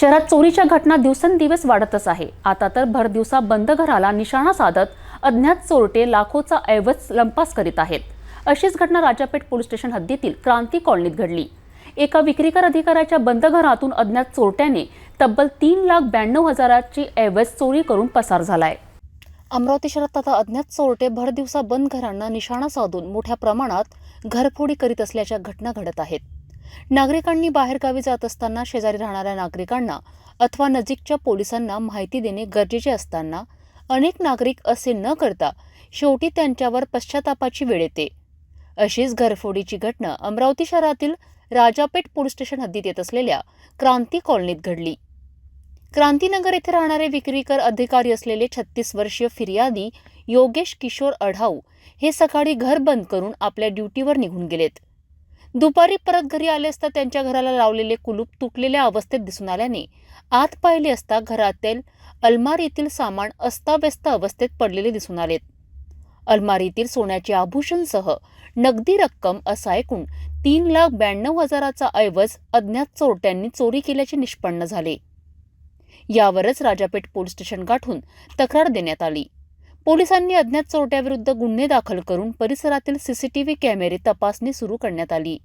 शहरात चोरीच्या घटना दिवसेंदिवस वाढतच आहे. आता तर भरदिवसा बंद घराला निशाणा साधत अज्ञात चोरटे लाखोचा ऐवज लंपास करीत आहेत. अशीच घटना राजापेठ पोलीस स्टेशन हद्दीतील क्रांती कॉलनीत घडली. एका विक्रीकर अधिकाऱ्याच्या बंद घरातून अज्ञात चोरट्याने तब्बल तीन लाख ब्याण्णव हजाराची ऐवज चोरी करून पसार झालाय. अमरावती शहरात आता अज्ञात चोरटे भरदिवसा बंद घरांना निशाणा साधून मोठ्या प्रमाणात घरफोडी करीत असल्याच्या घटना घडत आहेत. नागरिकांनी बाहेरगावी जात असताना शेजारी राहणाऱ्या नागरिकांना अथवा नजीकच्या पोलिसांना माहिती देणे गरजेचे असताना अनेक नागरिक असे न करता शेवटी त्यांच्यावर पश्चातापाची वेळ येते. अशीच घरफोडीची घटना अमरावती शहरातील राजापेठ पोलीस स्टेशन हद्दीत येत असलेल्या क्रांती कॉलनीत घडली. क्रांतीनगर येथे राहणारे विक्रीकर अधिकारी असलेले छत्तीस वर्षीय फिर्यादी योगेश किशोर अढाऊ हे सकाळी घर बंद करून आपल्या ड्युटीवर निघून गेलेत. दुपारी परत घरी आले असता त्यांच्या घराला लावलेले कुलूप तुटलेल्या अवस्थेत दिसून आल्याने आत पाहिले असता घरातील अलमारीतील सामान अस्ताव्यस्त अवस्थेत पडलेले दिसून आलेत. अलमारीतील सोन्याचे आभूषणसह नगदी रक्कम असा ऐकून तीन लाख ब्याण्णव हजाराचा ऐवज अज्ञात चोरट्यांनी चोरी केल्याचे निष्पन्न झाले. यावरच राजापेठ पोलीस स्टेशन गाठून तक्रार देण्यात आली. पोलिसांनी अज्ञात चोरट्याविरुद्ध गुन्हे दाखल करून परिसरातील सीसीटीव्ही कॅमेरे तपासणी सुरू करण्यात आली.